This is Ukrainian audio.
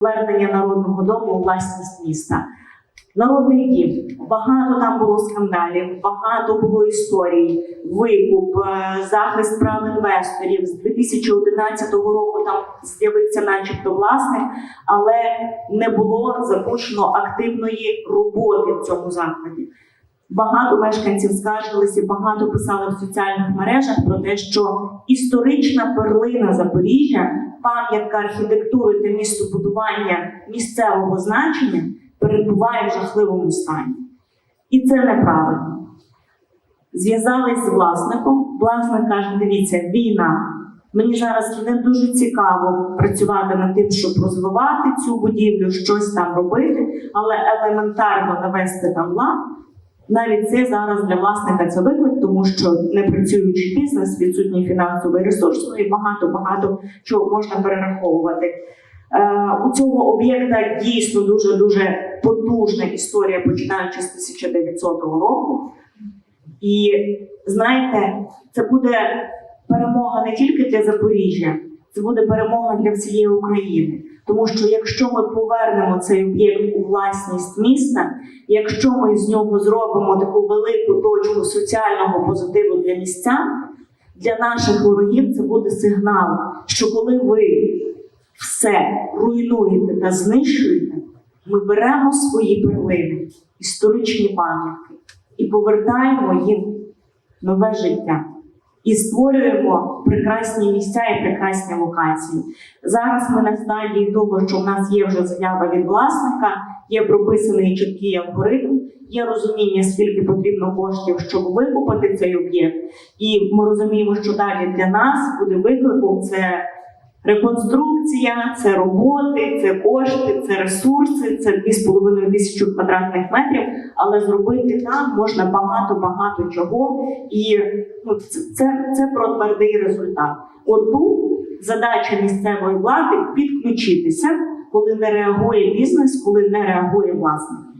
повернення народного дому у власність міста. Народний дім. Багато там було скандалів, багато було історій, викуп, е, захист прав інвесторів. З 2011 року там з'явився, начебто, власник, але не було запущено активної роботи в цьому закладі. Багато мешканців скаржилися, багато писали в соціальних мережах про те, що історична перлина Запоріжжя, пам'ятка архітектури та містобудування місцевого значення перебуває в жахливому стані. І це неправильно. Зв'язались з власником. Власник каже: дивіться, війна. Мені зараз не дуже цікаво працювати над тим, щоб розвивати цю будівлю, щось там робити, але елементарно навести там лад. Навіть це зараз для власника це виклик, тому що не працюючий бізнес, відсутній фінансовий ресурс, ну і багато багато чого можна перераховувати. Е, у цього об'єкта дійсно дуже дуже потужна історія, починаючи з 1900 року. І знаєте, це буде перемога не тільки для Запоріжжя, це буде перемога для всієї України. Тому що якщо ми повернемо цей об'єкт у власність міста, якщо ми з нього зробимо таку велику точку соціального позитиву для містян, для наших ворогів це буде сигнал, що коли ви все руйнуєте та знищуєте, ми беремо свої перлини, історичні пам'ятки і повертаємо їм нове життя. І створюємо прекрасні місця і прекрасні локації. Зараз ми на стадії того, що в нас є вже заява від власника, є прописаний чіткий алгоритм, є розуміння, скільки потрібно коштів, щоб викупити цей об'єкт. І ми розуміємо, що далі для нас буде викликом це реконструкція, це роботи, це кошти, це ресурси, це 2,5 тисячі квадратних метрів. Але зробити там можна багато багато чого, і ну, це, це про твердий результат. От тут задача місцевої влади підключитися, коли не реагує бізнес, коли не реагує власник.